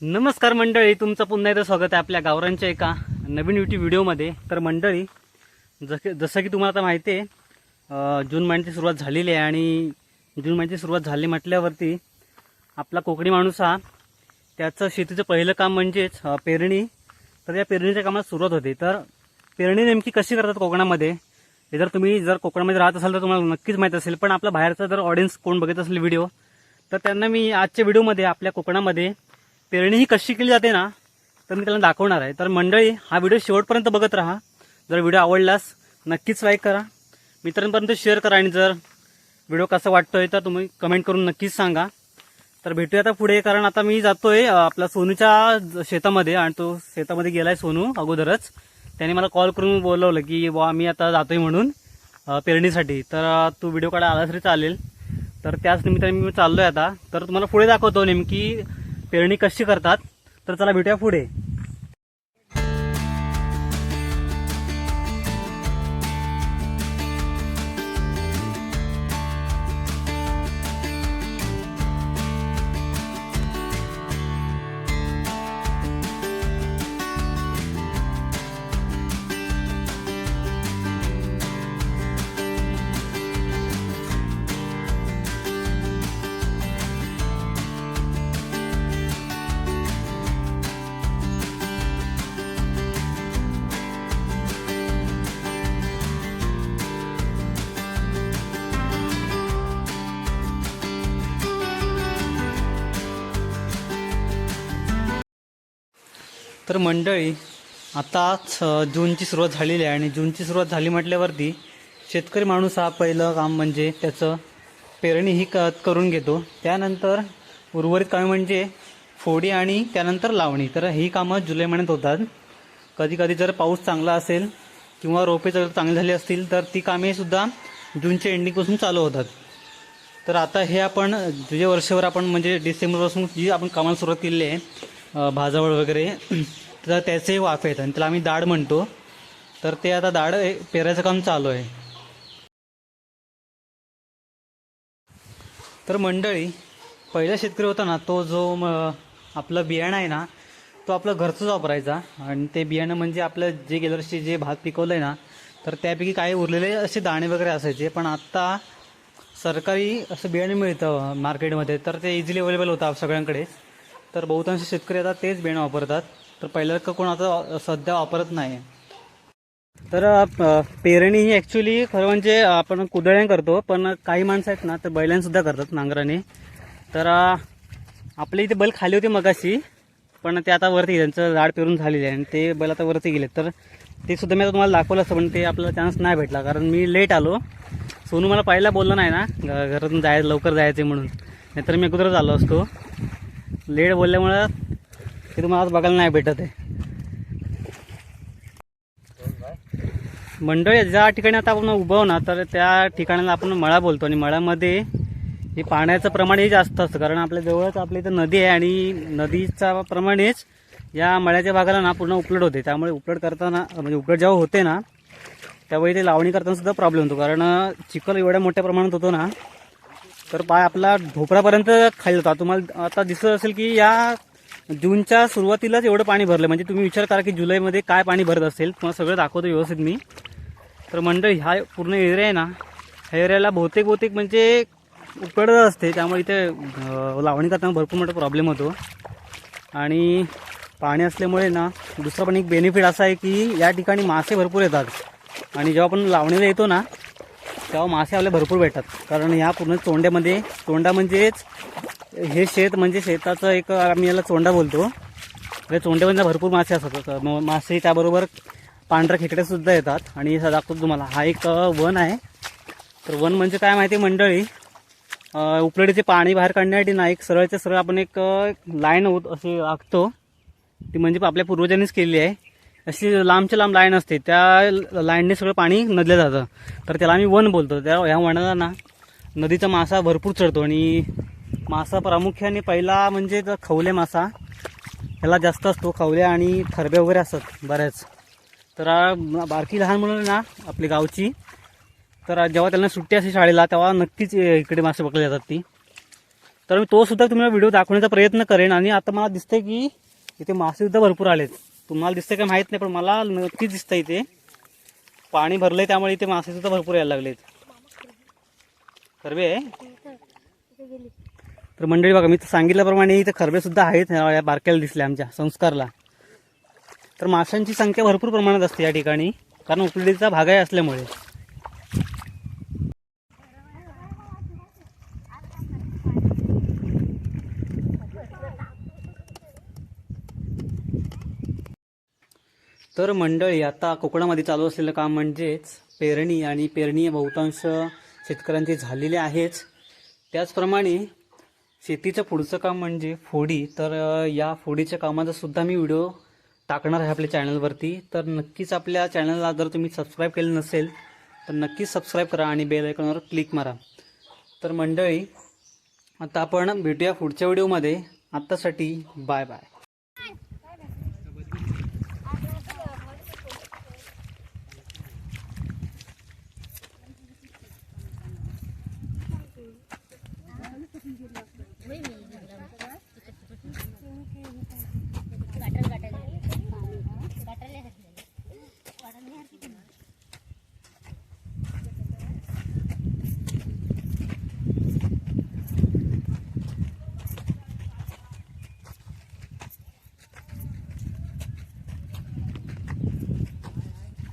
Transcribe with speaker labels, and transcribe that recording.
Speaker 1: नमस्कार मंडळी तुमचं पुन्हा एकदा स्वागत आहे आपल्या गावरांच्या एका नवीन युट्यूब व्हिडिओमध्ये. तर मंडळी जस जसं की तुम्हाला आता माहिती आहे जून महिन्याची सुरुवात झालेली आहे आणि जून महिन्याची सुरुवात झाली म्हटल्यावरती आपला कोकणी माणूस हा त्याचं शेतीचं पहिलं काम म्हणजेच पेरणी. तर या पेरणीच्या कामाला सुरुवात होते. तर पेरणी नेमकी कशी करतात कोकणामध्ये? हे जर तुम्ही जर कोकणामध्ये राहत असाल तर तुम्हाला नक्कीच माहीत असेल पण आपला बाहेरचा जर ऑडियन्स कोण बघत असेल व्हिडिओ तर त्यांना मी आजच्या व्हिडिओमध्ये आपल्या कोकणामध्ये पेरणी ही कशी केली जाते ना तर मी त्याला दाखवणार आहे. तर मंडळी हा व्हिडिओ शेवटपर्यंत बघत राहा. जर व्हिडिओ आवडलास नक्कीच लाईक करा. मित्रांपर्यंत शेअर करा आणि जर व्हिडिओ कसा वाटतोय तर तुम्ही कमेंट करून नक्कीच सांगा. तर भेटूया आता पुढे कारण आता मी जातोय अं, आपल्या सोनूच्या शेतामध्ये आणि तो शेतामध्ये गेलाय सोनू अगोदरच. त्याने मला कॉल करून बोलवलं की बा मी आता जातोय म्हणून पेरणीसाठी. तर तू व्हिडिओ काढा आला तरी चालेल. तर त्याच निमित्ताने मी चाललोय आता. तर तुम्हाला पुढे दाखवतो नेमकी पेरणी कशी करतात? तर चला भेटूया पुढे. तर मंडळी आताच जूनची सुरुवात झालेली आहे आणि जूनची सुरुवात झाली म्हटल्यावरती शेतकरी माणूस हा पहिलं काम म्हणजे त्याचं पेरणी ही क करून घेतो. त्यानंतर उर्वरित कामे म्हणजे फोडी आणि त्यानंतर लावणी. तर ही कामं जुलै महिन्यात होतात. कधी कधी जर पाऊस चांगला असेल किंवा रोपे जर चांगली झाली असतील तर ती कामेसुद्धा जूनच्या एंडिंगपासून चालू होतात. तर आता हे आपण जुने वर्षभर आपण म्हणजे डिसेंबरपासून जी आपण कामाला सुरुवात केलेली आहे भाजावळ वगैरे. तर त्याचे वाफ आहेत आणि त्याला आम्ही दाढ म्हणतो. तर ते आता डाळ पेरायचं काम चालू आहे. तर मंडळी पहिला शेतकरी होता ना तो जो आपलं बियाणं आहे ना तो आपलं घरचंच वापरायचा. आणि ते बियाणं म्हणजे आपलं जे गेल्या वर्षी जे भात पिकवलं आहे ना तर त्यापैकी काही उरलेले असे दाणे वगैरे असायचे. पण आत्ता सरकारी असं बियाणे मिळतं मार्केटमध्ये. तर ते इझिली अवेलेबल होतं सगळ्यांकडे. तर बहुतांश शेतकरी आता तेच बियाणं वापरतात. तर पहिल्यासारखं का कोण आता सध्या वापरत नाही. तर पेरणी ही ॲक्च्युली खरं म्हणजे आपण कुदळ्याने करतो पण काही माणसं आहेत ना तर बैलांसुद्धा करतात नांगराने. तर आपल्या इथे बैल खाली होते मगाशी पण ते आता वरती त्यांचं झाड पेरून झालेले आहे आणि ते बैल आता वरती गेले तर ते सुद्धा मी आता तुम्हाला दाखवलं असतं पण ते आपल्याला चान्स नाही भेटला कारण मी लेट आलो. सोनू मला पहिला बोललं नाही ना घरातून जाय लवकर जायचं म्हणून. नाहीतर मी अगोदरच आलो असतो. लेट बोलल्यामुळं ते तुम्हाला आज बघायला नाही भेटत आहे. मंडळी ज्या ठिकाणी आता आपण उभं ना तर त्या ठिकाणाला आपण मळा बोलतो. आणि मळ्यामध्ये हे पाण्याचं प्रमाण हे जास्त असतं. कारण आपल्या जवळच आपल्या इथं नदी आहे आणि नदीच्या प्रमाणेच या मळ्याच्या भागाला ना पूर्ण उपलड होते. त्यामुळे उपलड करताना म्हणजे उपलड जेव्हा होते ना त्यावेळी ते लावणी करताना सुद्धा प्रॉब्लेम होतो. कारण चिखल एवढ्या मोठ्या प्रमाणात होतो ना तर पाय आपला ढोपरापर्यंत खाली होता तुम्हाला आता दिसत असेल की या जूनच्या सुरुवातीलाच एवढं पाणी भरलं म्हणजे तुम्ही विचार करा की जुलैमध्ये काय पाणी भरत असेल. तुम्हाला सगळं दाखवतो व्यवस्थित मी. तर मंडळ हा पूर्ण एरिया आहे ना ह्या एरियाला बहुतेक बहुतेक म्हणजे उकडत असते. त्यामुळे इथे लावणी करताना भरपूर मोठा प्रॉब्लेम होतो. आणि पाणी असल्यामुळे ना दुसरा पण एक बेनिफिट असा आहे की या ठिकाणी मासे भरपूर येतात. आणि जेव्हा आपण लावणीला येतो ना तेव्हा मासे आपल्याला भरपूर भेटतात. कारण ह्या पूर्ण चोंड्यामध्ये चोंडा म्हणजेच हे शेत म्हणजे शेताचं एक आम्ही याला चोंडा बोलतो. त्या चोंड्यामध्ये भरपूर मासे असतात. मासे त्याबरोबर पांढऱ्या खेकड्यासुद्धा येतात. आणि दाखवतो तुम्हाला. हा एक वन आहे. तर वन म्हणजे काय माहिती आहे मंडळी? उपलडीचे पाणी बाहेर काढण्यासाठी ना एक सरळच्या सरळ आपण एक लाईन होत असे आखतो. ती म्हणजे आपल्या पूर्वजांनीच केली आहे. अशी लांबच्या लांब लाईन असते त्या लाईनने सगळं पाणी नदलं जातं. तर त्याला आम्ही वन बोलतो. त्या ह्या वणाला ना नदीचा मासा भरपूर चढतो आणि मासा प्रामुख्याने पहिला म्हणजे तर खवले मासा ह्याला जास्त असतो. खवल्या आणि थरबे वगैरे असतात बऱ्याच. तर बारकी लहान मुलं ना आपली गावची तर जेव्हा त्यांना सुट्टी असते शाळेला तेव्हा नक्कीच इकडे मासे पकडले जातात ती. तर मी तो सुद्धा तुम्हाला व्हिडिओ दाखवण्याचा प्रयत्न करेन आणि आता मला दिसतंय की इथे मासेसुद्धा भरपूर आलेत. तुम्हाला दिसतं का माहीत नाही पण मला नक्कीच दिसतंय इथे पाणी भरलंय त्यामुळे इथे मासे सुद्धा भरपूर यायला लागलेत. खरबे? आहे तर मंडळी बघा मी तर सांगितल्याप्रमाणे इथे खरबे सुद्धा आहेत या बारक्याला दिसल्या आमच्या संस्कारला. तर माशांची संख्या भरपूर प्रमाणात असते या ठिकाणी कारण उकळीचा भाग आहे असल्यामुळे. तर मंडळी आता कोकणामध्ये चालू असलेलं काम म्हणजेच पेरणी आणि पेरणी बहुतांश शेतकऱ्यांची झालेली आहेच. त्याचप्रमाणे शेतीचं पुढचं काम म्हणजे फोडी. तर या फोडीच्या कामाचा सुद्धा मी व्हिडिओ टाकणार आहे आपल्या चॅनलवरती. तर नक्कीच आपल्या चॅनलला जर तुम्ही सबस्क्राईब केलं नसेल तर नक्कीच सबस्क्राईब करा आणि बेल आयकॉनवर क्लिक मारा. तर मंडळी आता आपण भेटूया पुढच्या व्हिडिओमध्ये. आत्तासाठी बाय बाय.